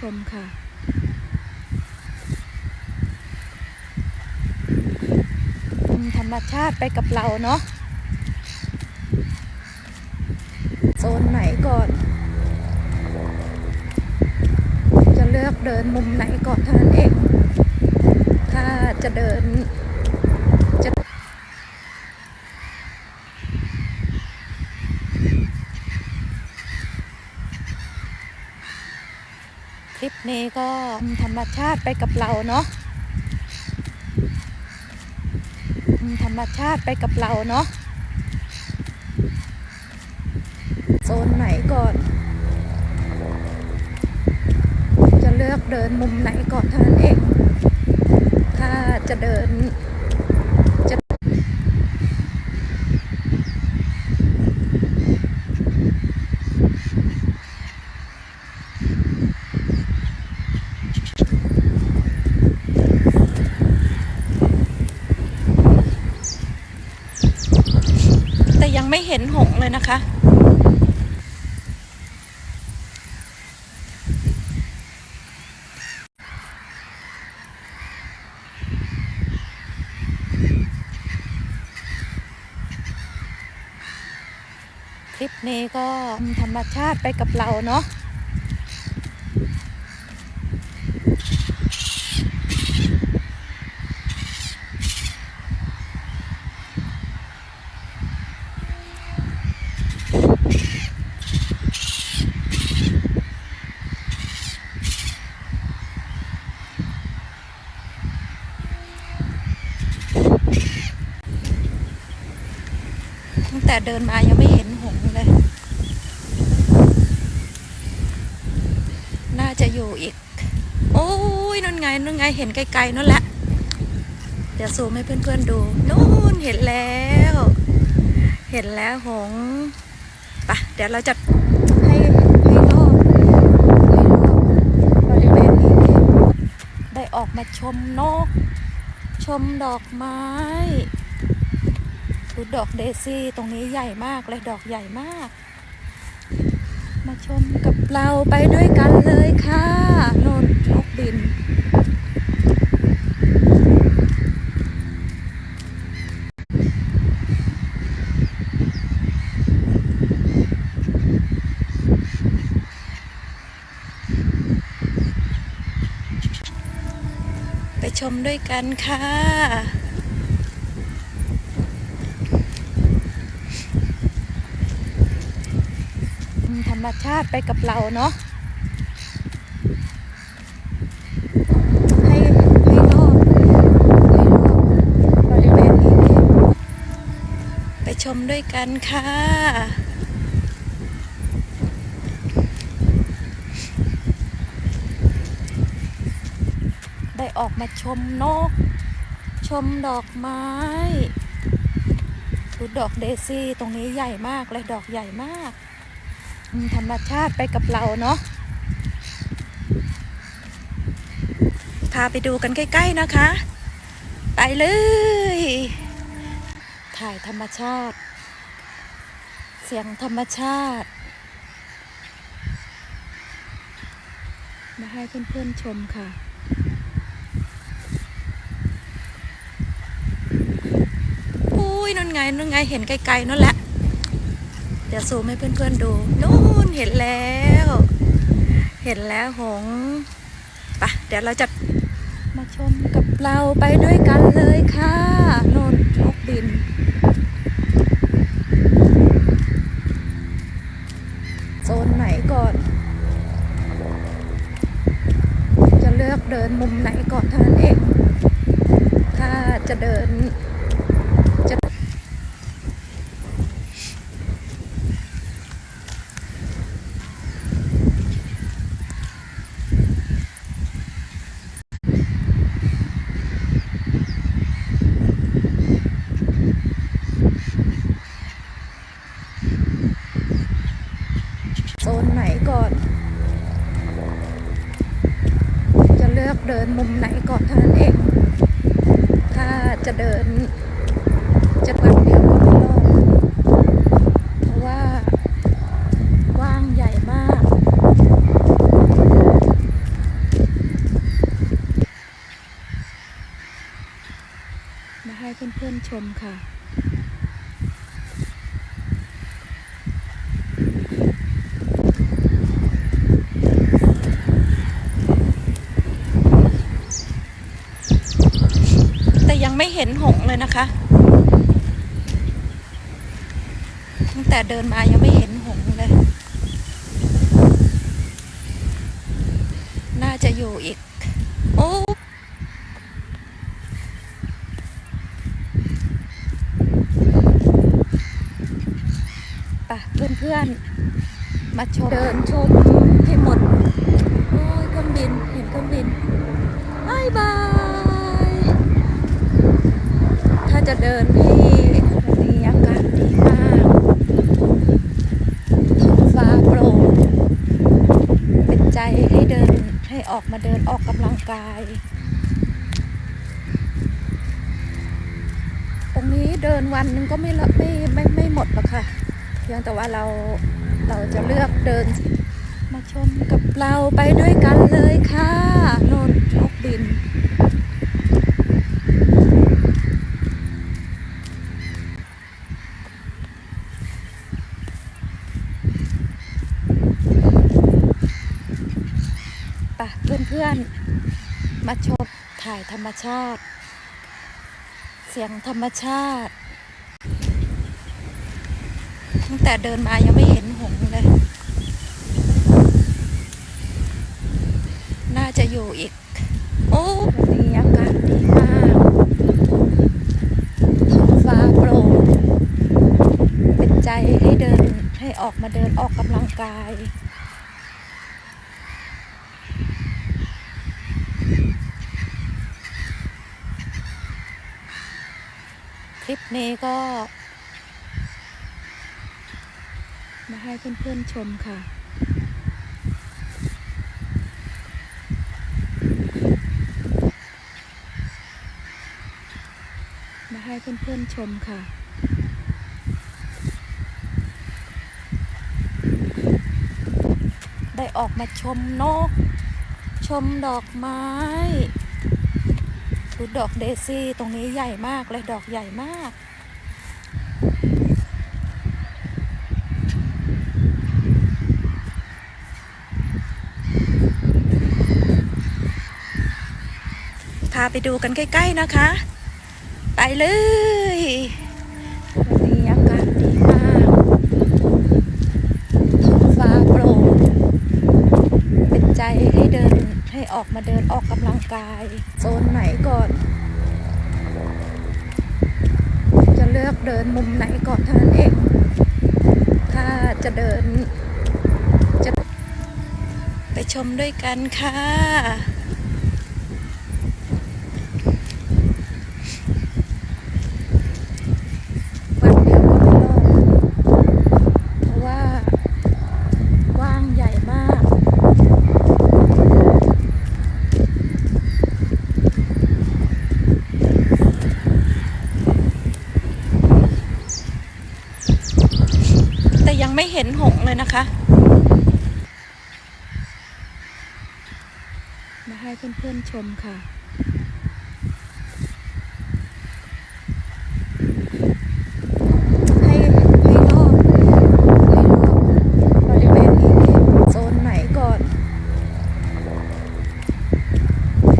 ชมค่ะ ธรรมชาติไปกับเราเนาะโซนไหนก่อน จะเลือกเดินมุมไหนก่อนเท่านั้นเอง ถ้าจะเดิน จะ ค ลิปนี้ก็ธรรมชาติไปกับเราเนาะธรรมชาติไปกับเราเนาะโซนไหนก่อน จะเลือกเดินมุมไหนก่อนเท่านั้นเอง ถ้าจะเดิน จะ แต่ยังไม่เห็นหงเลยนะคะ คลิปนี้ก็ธรรมชาติไปกับเราเนาะ แต่เดินมายังไม่เห็นหงเลย น่าจะอยู่อีก โอ้ยนั่นไงนั่นไงเห็นไกลๆนั่นแหละ เดี๋ยวซูมให้เพื่อนๆดูนู่นเห็นแล้ว เห็นแล้วหงปะเดี๋ยวเราจะให้ให้รอบให้รอบบริเวณนี้ได้ออกมาชมนก ชมดอกไม้ ดูดอกเดซี่ตรงนี้ใหญ่มากเลยดอกใหญ่มาก มาชมกับเราไปด้วยกันเลยค่ะโนนนกบิน ไปชมด้วยกันค่ะ ธรรมชาติไปกับเราเนาะให้ให้รอบให้รอบบริเวณนี้ไปชมด้วยกันค่ะได้ออกมาชมนก ชมดอกไม้ดูดอกเดซี่ตรงนี้ใหญ่มากเลยดอกใหญ่มาก ธรรมชาติไปกับเราเนาะพาไปดูกันใกล้ ๆนะคะ ไปเลย ถ่ายธรรมชาติ เสียงธรรมชาติ มาให้เพื่อนๆชมค่ะอุ้ยนั่นไงนั่นไงเห็นไกลๆนั่นแหละ เดี๋ยวซูมให้เพื่อนๆดูนู่นเห็นแล้ว เห็นแล้วหงไปะเดี๋ยวเราจะมาชมกับเราไปด้วยกันเลยค่ะโนนนกบิน โซนไหนก่อน จะเลือกเดินมุมไหนก่อนเท่านั้นเอง ถ้าจะเดิน จะเดิน จะเดินเดียวก็ไม่รอดเพราะว่าว่างใหญ่มาก มาให้เพื่อนๆชมค่ะ นะคะ ตั้งแต่เดินมายังไม่เห็นหงเลย น่าจะอยู่อีก โอ้ไปเพื่อนๆ มาชม เดินชมให้หมด โอ้ยเครื่องบิน เห็นเครื่องบินบายบาย ถ้า จะเดินให้วันนี้อากาศดีมากท้องฟ้าโปร่งเป็นใจให้เดินให้ออกมาเดินออกกำลังกาย ตรงนี้เดินวันนึงก็ไม่ละไม่ไม่ไม่หมดหรอกค่ะ เพียงแต่ว่าเราเราจะเลือกเดินมาชมกับเราไปด้วยกันเลยค่ะ โนนนกบิน ไปเพื่อนๆ มาชมถ่ายธรรมชาติ เสียงธรรมชาติ ตั้งแต่เดินมายังไม่เห็นหงเลย น่าจะอยู่อีก โอ้วันนี้อากาศดีมากท้องฟ้าโปร่งเป็นใจให้เดินให้ออกมาเดินออกกำลังกาย ลิปนี้ก็ มาให้เพื่อนๆชมค่ะ มาให้เพื่อนๆชมค่ะได้ออกมาชมนก ชมดอกไม้ ดูดอกเดซี่ตรงนี้ใหญ่มากเลยดอกใหญ่มาก พาไปดูกันใกล้ ๆ นะคะ ไปเลยวันนี้อากาศดีมากท้องฟ้าโปร่งเป็นใจให้เดิน ให้ออกมาเดินออกกำลังกาย โซนไหนก่อน จะเลือกเดินมุมไหนก่อนเท่านั้นเอง ถ้าจะเดิน จะไปชมด้วยกันค่ะ วันเดียวก็ไม่รอดเพราะว่ากว้างใหญ่มาก แต่ยัง ไม่เห็นหงเลยนะคะ มาให้เพื่อนๆชมค่ะให้ให้รอบให้รอบริเวณนี้โซนไหนก่อน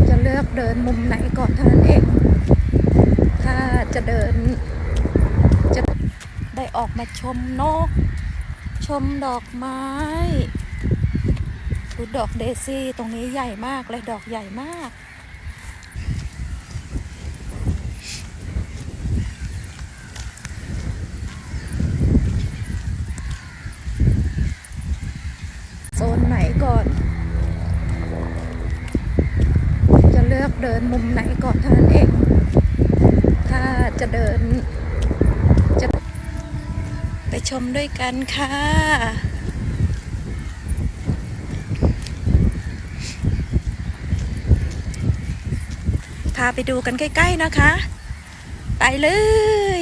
จะเลือกเดินมุมไหนก่อนเท่านั้นเอง ถ้าจะเดิน จะได้ออกมาชมนก มดอกไม้ดูดอกเดซี่ตรงนี้ใหญ่มากเลยดอกใหญ่มาก โซนไหนก่อน จะเลือกเดินมุมไหนก่อนเท่านั้นเอง ถ้าจะเดิน ชมด้วยกันค่ะ พาไปดูกันใกล้ ๆ นะคะ ไปเลย